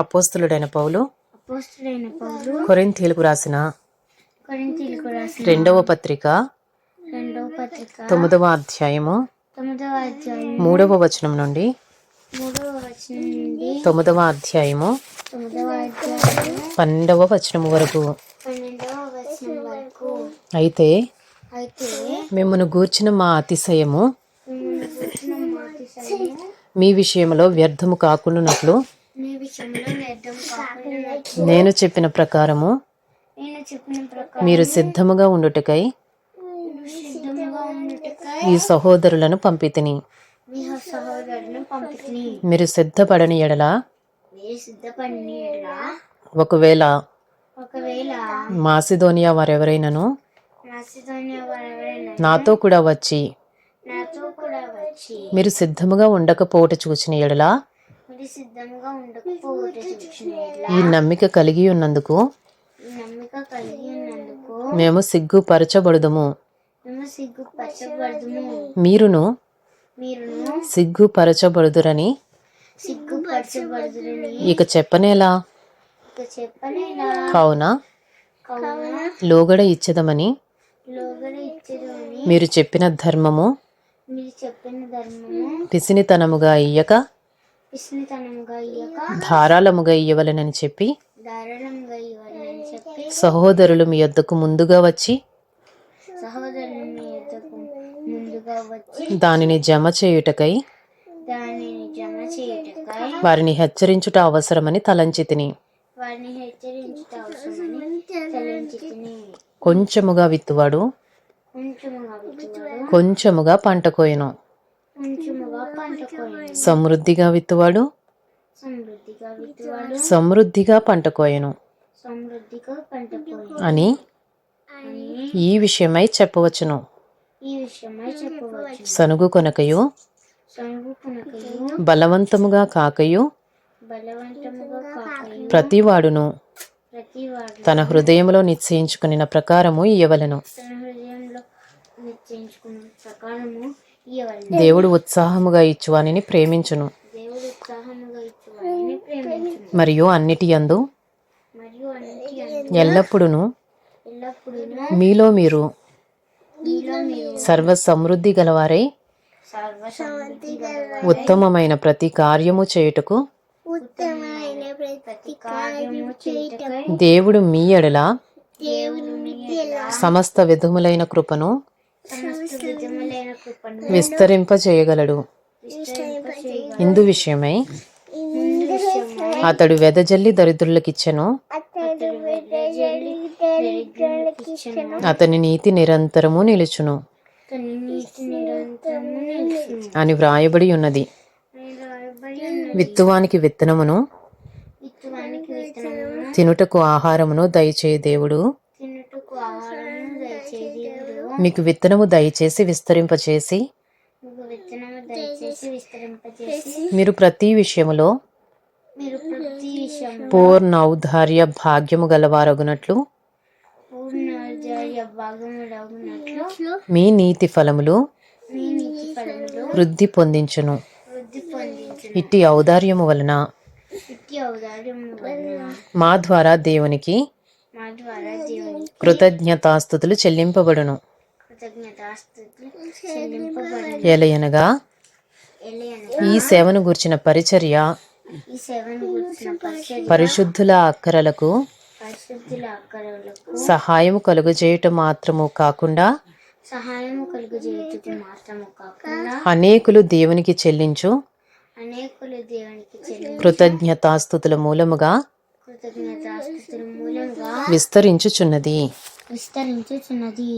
అపోస్తులుడైన పౌలు కొరింథీలకు రాసిన రెండవ పత్రిక తొమ్మిదవ అధ్యాయము మూడవ వచనం నుండి తొమ్మిదవ అధ్యాయము పన్నెండవ వచనము వరకు. పన్నెండవ వచనం వరకు. అయితే మిమ్మను గూర్చిన మా అతిశయము మీ విషయంలో వ్యర్థము కాకుండానట్లు నేను చెప్పిన ప్రకారము మీరు సిద్ధముగా ఉండుటకై ఈ సహోదరులను పంపితిని. మీరు సిద్ధపడని ఎడలా యెడల ఒకవేళ మాసిదోనియా వారెవరైనను నాతో కూడా వచ్చి మీరు సిద్ధముగా ఉండకపోవట చూచిన ఎడలా సిద్ధంగా ఈ నమ్మిక కలిగి ఉన్నందుకు ఈ నమ్మిక కలిగి ఉన్నందుకు మేము సిగ్గుపరచబడుదము. మేము సిగ్గుపరచబడదుము. మీరును మీరును సిగ్గుపరచబడుదురని సిగ్గుపరచబడదురని ఇక చెప్పనేలా? ఇక కావున కావున లోగడ ఇచ్చదమని మీరు చెప్పిన ధర్మము మీరు చెప్పిన ధర్మము పిసినితనముగా ఇయ్యక ఇయ్యక ధారాళముగా ఇయ్యవలెనని చెప్పి ఇవ్వాలని చెప్పి సహోదరులు మీ యొద్దకు ముందుగా వచ్చి సహోదరుని మీ యొద్దకు ముందుగా వచ్చి దానిని జమ చేయుటకై దానిని జమ చేయుటకై వారిని హెచ్చరించుట అవసరమని తలంచి తిని వారిని హెచ్చరించుట అవసరమని తలంచి తిని కొంచెముగా విత్తువాడు కొంచెముగా పంట కోయను. సమృద్ధిగా విత్తువాడు? సమృద్ధిగా పంట కోయను. అని ఈ విషయమై చెప్పవచ్చును. సనుగు కొనకయు బలవంతముగా కాకయు ప్రతివాడును. ప్రతివాడు తన హృదయంలో నిశ్చయించుకుని ప్రకారము ఇయ్యవలెను. దేవుడు ఉత్సాహముగా ఇచ్చువానిని ప్రేమించును. మరియు అన్నిటి యందు ఎల్లప్పుడూను ఎల్లప్పుడూ మీలో మీరు సర్వ సమృద్ధి గలవారై ఉత్తమమైన ప్రతి కార్యము చేయుటకు దేవుడు మీ ఎడల సమస్త విధములైన కృపను విస్తరింపజేయగలడు విస్తరింపచేయగలడు. ఇందు విషయమై అతడు వెదజల్లి దరిద్రులకిచ్చెను. అతడు వెదజల్లి దరిద్రులకిచ్చెను. అతని నీతి నిరంతరము నిలుచును. తన నీతి నిరంతరము నిలుచును. అని వ్రాయబడి ఉన్నది. విత్తువానికి విత్తనమును విత్తువానికి విత్తనమును తినుటకు ఆహారమును దయచేయ దేవుడు. మీకు విత్తనము దయచేసి విస్తరింపచేసి మీరు ప్రతి విషయములో పూర్ణ ఔదార్య భాగ్యము గలవారగునట్లు మీ నీతి ఫలములు వృద్ధి పొందించును. ఇట్టి ఔదార్యము వలన మా ద్వారా దేవునికి కృతజ్ఞతాస్థుతులు చెల్లింపబడును. కృతజ్ఞతాస్తుతులు చెల్లింపబడి ఎలయనగా ఈ సేవను గూర్చిన పరిచర్య ఈ సేవను గురించిన పరిచర్య పరిశుద్ధుల అక్కరలకు సహాయము కలుగజేయుట మాత్రము కాకుండా సహాయము కలుగజేయుటకు మాత్రము కాకుండా అనేకులు దేవునికి చెల్లించు అనేకులు దేవునికి చెల్లి కృతజ్ఞతాస్థుతుల మూలముగా కృతజ్ఞతాస్తుతుల మూలంగా విస్తరించుచున్నది. విస్తరించుచున్నది.